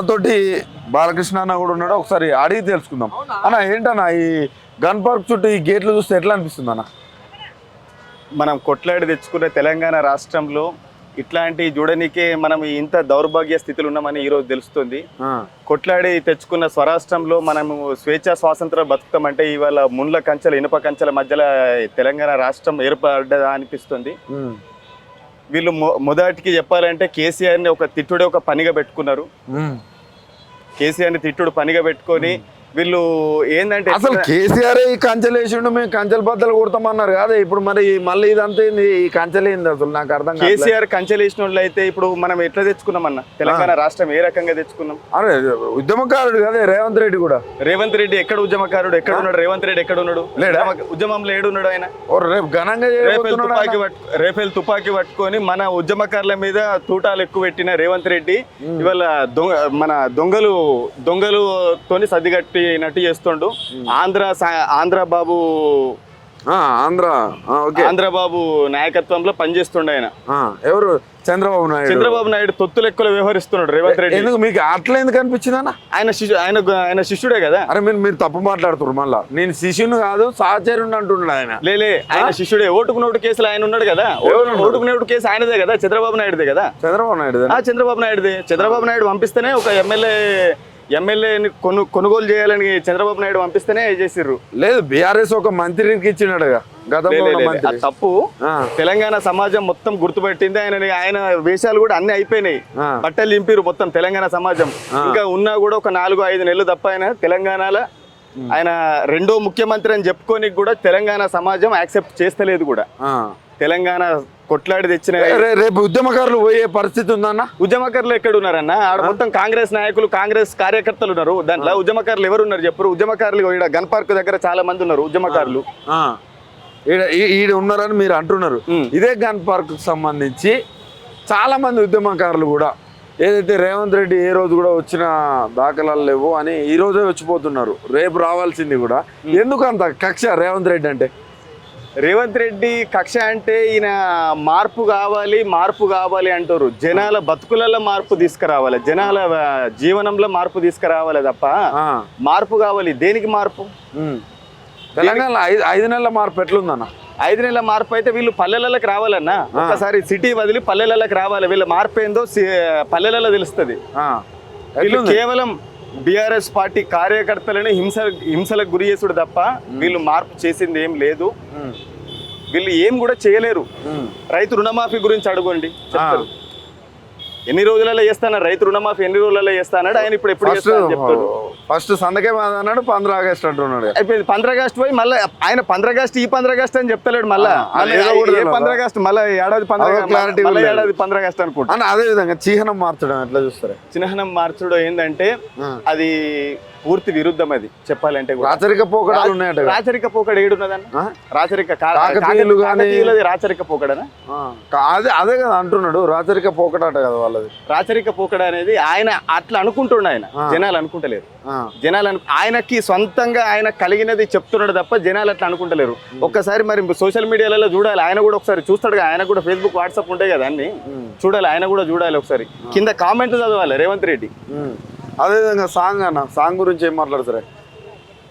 తోటి బాలకృష్ణ అన్న కూడా ఉన్నాడు. ఒకసారి అడిగి తెలుసుకుందాం. అన్న ఏంటన్నా ఈ గన్ పార్క్ చుట్టూ ఈ గేట్లు చూస్తే ఎట్లా అనిపిస్తుంది అన్న? మనం కొట్లాడి తెచ్చుకున్న తెలంగాణ రాష్ట్రంలో ఇట్లాంటి చూడనీకే మనం ఇంత దౌర్భాగ్య స్థితిలో ఉన్నామని ఈరోజు తెలుస్తుంది. కొట్లాడి తెచ్చుకున్న స్వరాష్ట్రంలో మనము స్వేచ్ఛా స్వాతంత్రం బతుకుతామంటే ఇవాళ ముండ్ల కంచెల ఇనుప కంచెల మధ్యలో తెలంగాణ రాష్ట్రం ఏర్పడ్డదా అనిపిస్తుంది. వీళ్ళు మొ- మొదటికి చెప్పాలంటే కేసీఆర్ని ఒక తిట్టుడే ఒక పనిగా పెట్టుకున్నారు. కేసీఆర్ని తిట్టుడు పనిగా పెట్టుకొని వీళ్ళు ఏంటంటే అసలు కేసీఆర్ ఈ కంచెలు వేసిండు మేము కంచెల బద్దలు కొడతామన్నారు కాదు. ఇప్పుడు మరి మళ్ళీ ఇదంతా ఏంది? ఈ కంచెలు ఏంది అసలు? నాకు అర్థం కేసీఆర్ కంచెలు వేసిన వాళ్ళు అయితే ఇప్పుడు మనం ఎట్లా తెచ్చుకున్నామన్నా తెలంగాణ రాష్ట్రం ఏ రకంగా తెచ్చుకున్నాం? అరే ఉద్యమకారుడు కదే రేవంత్ రెడ్డి కూడా. రేవంత్ రెడ్డి ఎక్కడ ఉద్యమకారుడు? ఎక్కడ ఉన్నాడు? రేవంత్ రెడ్డి ఎక్కడ ఉన్నాడు? ఉద్యమంలో ఏడున్నాడు ఆయన. ఓ రేపు ఘనంగా తుపాకీ ఆయన. రేఫేల్ తుపాకీ పట్టుకొని మన ఉద్యమకారుల మీద తూటాలు ఎక్కువ పెట్టిన రేవంత్ రెడ్డి ఇవాళ దొంగ మన దొంగలు దొంగలు తోని సర్దిగట్టినట్టు చేస్తుండు. ఆంధ్ర ఆంధ్ర బాబు ఆంధ్ర. ఆ, ఓకే. ఆంధ్ర బాబు నాయకత్వంలో పనిచేస్తుండే ఆయన. ఎవరు? చంద్రబాబు నాయుడు. చంద్రబాబు నాయుడు తొత్తు లెక్కలు వ్యవహరిస్తున్నాడు రేవంత్ రెడ్డి. ఎందుకు మీకు అట్లా ఎందుకు అనిపించింది అన్న? ఆయన శిష్యు ఆయన ఆయన శిష్యుడే కదా. అరే మీరు మీరు తప్పు మాట్లాడుతున్నారు మళ్ళా. నేను శిష్యుని కాదు సహచరుని అంటున్నాడు ఆయన. లేలే ఆయన శిష్యుడే. ఓటుకు నోటు కేసులు ఆయన ఉన్నాడు కదా. ఓటు- ఓటుకు నోటు కేసు ఆయనదే కదా చంద్రబాబు నాయుడుదే కదా. చంద్రబాబు నాయుడు ఆ చంద్రబాబు నాయుడుదే. చంద్రబాబు నాయుడు పంపిస్తేనే ఒక ఎమ్మెల్యే ఎమ్మెల్యేని కొను కొనుగోలు చేయాలని చంద్రబాబు నాయుడు పంపిస్తేనే చేసిర్రు. లేదు బీఆర్ఎస్ ఒక మంత్రికి ఇచ్చినాడుగా గతంలో తప్పు. తెలంగాణ సమాజం మొత్తం గుర్తుపెట్టింది. ఆయన ఆయన వేషాలు కూడా అన్ని అయిపోయినాయి. బట్టలు నింపిరు మొత్తం తెలంగాణ సమాజం. ఇంకా ఉన్నా కూడా ఒక నాలుగు ఐదు నెలలు తప్ప ఆయన తెలంగాణలో ఆయన రెండో ముఖ్యమంత్రి అని చెప్పుకోనికి కూడా తెలంగాణ సమాజం యాక్సెప్ట్ చేస్తలేదు కూడా. తెలంగాణ కొట్లాడి తెచ్చిన రేపు ఉద్యమకారులు పోయే పరిస్థితి ఉందన్న? ఉద్యమకారులు ఎక్కడ ఉన్నారన్న ఆడ మొత్తం కాంగ్రెస్ నాయకులు కాంగ్రెస్ కార్యకర్తలు ఉన్నారు. దాంట్లో ఉద్యమకారులు ఎవరు ఉన్నారు చెప్పరు. ఉద్యమకారులు ఈడ గన్ పార్క్ దగ్గర చాలా మంది ఉన్నారు ఉద్యమకారులు. ఈడ ఉన్నారని మీరు అంటున్నారు. ఇదే గన్ పార్క్ సంబంధించి చాలా మంది ఉద్యమకారులు కూడా ఏదైతే రేవంత్ రెడ్డి ఏ రోజు కూడా వచ్చిన దాఖలాలు లేవు అని ఈ రోజే వచ్చిపోతున్నారు. రేపు రావాల్సింది కూడా. ఎందుకు అంత కక్ష రేవంత్ రెడ్డి అంటే? రేవంత్ రెడ్డి కక్ష అంటే ఈయన మార్పు కావాలి మార్పు కావాలి అంటారు. జనాల బతుకులలో మార్పు తీసుకురావాలి జనాల జీవనంలో మార్పు తీసుకురావాలి తప్ప. మార్పు కావాలి. దేనికి మార్పు? ఉమ్. తెలంగాణలో ఐదు ఐదు నెలల మార్పు ఎట్లుందన్న? ఐదు నెలల మార్పు అయితే వీళ్ళు పల్లెలకు రావాలన్నా ఒకసారి సిటీ వదిలి పల్లెలకు రావాలి. వీళ్ళ మార్పు ఏందో పల్లెలలో తెలుస్తుంది. వీళ్ళు కేవలం బీఆర్ఎస్ పార్టీ కార్యకర్తలని హింస హింసలకు గురి చేసుడు తప్ప వీళ్ళు మార్పు చేసింది ఏం లేదు. వీళ్ళు ఏం కూడా చేయలేరు. రైతు రుణమాఫీ గురించి అడగండి. చెప్తారు. ఎన్ని రోజులలో చేస్తాను రైతు రుణమాఫీ ఎన్ని రోజులలో చేస్తానాడు ఆయన ఇప్పుడు ఎప్పుడు ఫస్ట్ చెప్తాడు సందకే అన్నాడు పంద్ర ఆగస్ట్ అంటున్నాడు అయిపోయింది పంద్రాగస్ట్ పోయి మళ్ళీ ఆయన పంద్రాగస్ట్ ఈ పంద్రాగస్ట్ అని చెప్తలేడు మళ్ళా ఆ, మళ్ళీ ఏదో కూడా ఏ తెలియదా? పంద్రాగస్ట్ మళ్ళీ ఏడాది మళ్ళీ లేదు. ఏడాది పంద్రాగస్ట్ అనుకుంటా అని అదే విధంగా చిహ్నం మార్చడం ఎట్లా చూస్తారు చిహ్నం మార్చడం ఏంటంటే. అది పూర్తి విరుద్ధం అది చెప్పాలంటే. రాచరిక పోకడాలు ఉన్నాయట. రాచరిక పోకడ ఏడున్నదన్న? రాచరిక కాకతీయులు రాచరిక పోకడనా అదే అదే కదా అంటున్నాడు రాచరిక పోకడాట కదా వాళ్ళది. రాచరిక పోకడ అనేది ఆయన అట్లా అనుకుంటుండ ఆయన. జనాలు అనుకుంటలేరు. జనాలు అను ఆయనకి సొంతంగా ఆయన కలిగినది చెప్తున్నాడు తప్ప జనాలు అట్లా అనుకుంటలేరు. ఒక్కసారి మరి సోషల్ మీడియాలలో చూడాలి. ఆయన కూడా ఒకసారి చూస్తాడు ఆయన కూడా ఫేస్బుక్ వాట్సాప్ ఉంటాయి కదా అన్ని. చూడాలి. ఆయన కూడా చూడాలి ఒకసారి. కింద కామెంట్లు చదవాలి రేవంత్ రెడ్డి. ఉమ్. అదే విధంగా సాంగ్ అన్న సాంగ్ గురించి ఏం మాట్లాడతారే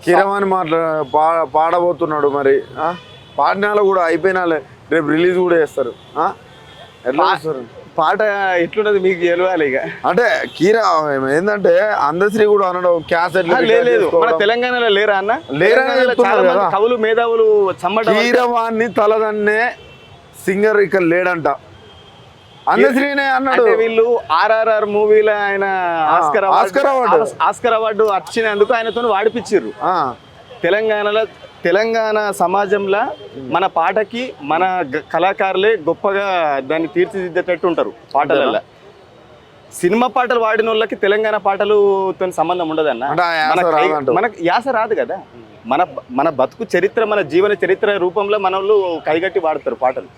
కిరవాణి మాట్లా పా పాడబోతున్నాడు మరి. ఆ? పాడినాలో కూడా అయిపోయినాలే. రేపు రిలీజ్ కూడా చేస్తారు? ఎట్లా చేస్తారు? పాట ఎట్లున్నది మీకు తెలియాలి ఇక. అంటే కీరా ఏంటంటే అందశ్రీ కూడా అనడం క్యాసెట్ లేదు మన తెలంగాణలో లేరా అన్న? కదా. కవులు మేధావులు చమ్మట కీరవాణి తలదన్నే సింగర్ ఇక్కడ లేడంట. అందశ్రీనే అన్నాడు. వీళ్ళు ఆర్ఆర్ఆర్ మూవీలో ఆయన Oscar Oscar award. Oscar award వచ్చినందుకు ఆయనతో వాడిపించారు ఆ, తెలంగాణలో తెలంగాణ సమాజంలో మన పాటకి మన కళాకారులే గొప్పగా దాన్ని తీర్చిదిద్దేటట్టు ఉంటారు పాటలలో సినిమా పాటలు వాడిన వాళ్ళకి తెలంగాణ పాటలతో సంబంధం ఉండదన్న. మనకు యాస రాదు కదా. మన మన బతుకు చరిత్ర మన జీవన చరిత్ర రూపంలో మన వాళ్ళు కైగట్టి వాడతారు పాటలు.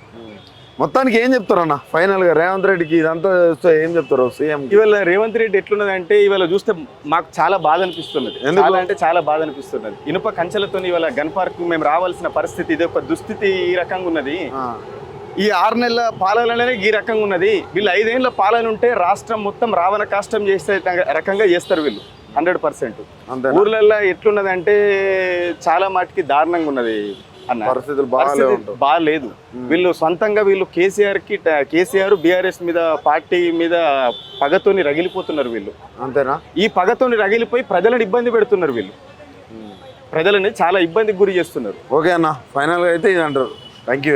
మొత్తానికి ఏం చెప్తారు అన్న? ఫైనల్గా రేవంత్ రెడ్డికి ఇదంతా చూస్తే ఏం చెప్తారు సీఎం ఇవాళ రేవంత్ రెడ్డి ఎట్లున్నదంటే ఇవాళ చూస్తే మాకు చాలా బాధ అనిపిస్తున్నది. ఎందుకు? చాలా అంటే చాలా బాధ అనిపిస్తున్నది. ఇనుప కంచెలతో ఇవాళ గన్ పార్క్ మేము రావాల్సిన పరిస్థితి ఇది ఒక దుస్థితి ఈ రకంగా ఉన్నది. ఈ ఆరు నెలల పాలనలోనే ఈ రకంగా ఉన్నది. వీళ్ళు ఐదేళ్ళ పాలన ఉంటే రాష్ట్రం మొత్తం రావణ కాష్టం చేసే రకంగా చేస్తారు వీళ్ళు హండ్రెడ్ పర్సెంట్. ఊర్లలో ఎట్లున్నదంటే చాలా మాటికి దారుణంగా ఉన్నది. అన్న. పరిస్థితులు బాగాలేదు. వీళ్ళు సొంతంగా వీళ్ళు కేసీఆర్కి కేసీఆర్ బీఆర్ఎస్ మీద పార్టీ మీద పగతోని రగిలిపోతున్నారు వీళ్ళు. అంతేనా? ఈ పగతోని రగిలిపోయి ప్రజలను ఇబ్బంది పెడుతున్నారు వీళ్ళు. ప్రజలని చాలా ఇబ్బందికి గురి చేస్తున్నారు. ఓకే అన్న ఫైనల్గా అయితే ఇది అంటారు. Thank you